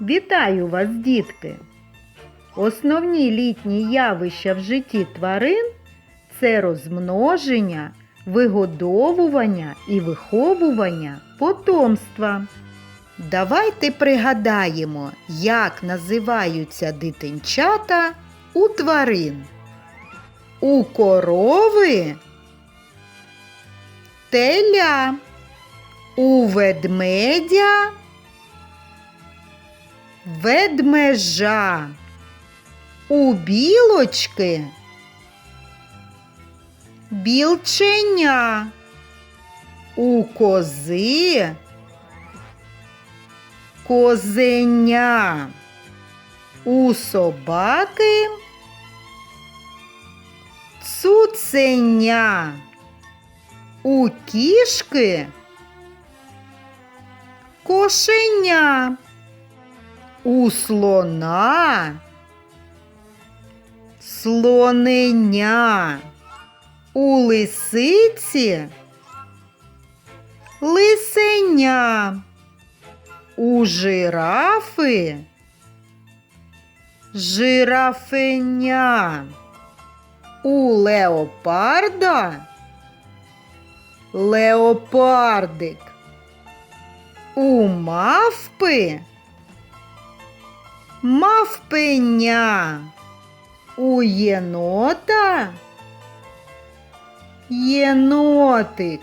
Вітаю вас, дітки! Основні літні явища в житті тварин це розмноження, вигодовування і виховування потомства. Давайте пригадаємо, як називаються дитинчата у тварин. У корови теля, у ведмедя ведмежа, у білочки білченя, у кози козеня, у собаки цуценя, у кішки кошеня. У слона. Слоненя, у лисиці. Лисеня, у жирафи. Жирафеня, у леопарда. Леопардик, у мавпи мавпеня, у єнота єнотик,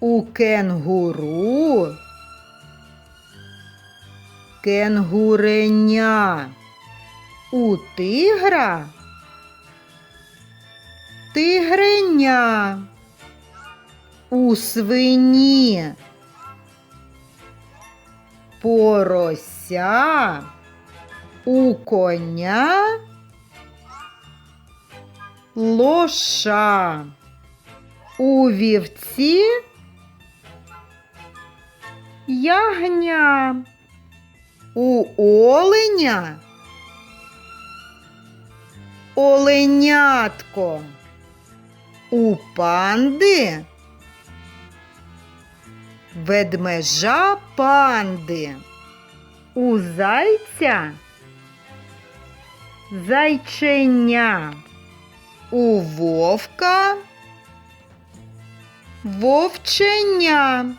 у кенгуру кенгуреня, у тигра тигреня, у свині порося, у коня лоша, у вівці ягня, у оленя оленятко, у панди ведмежа панди, у зайця зайченя, у вовка вовченя,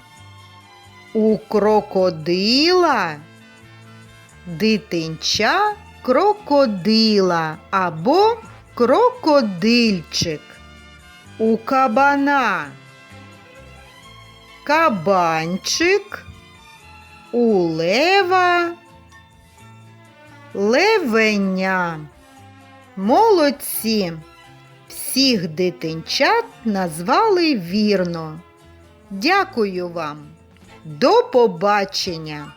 у крокодила дитинча крокодила або крокодильчик, у кабана кабанчик, у лева левеня. Молодці! Всіх дитинчат назвали вірно. Дякую вам. До побачення!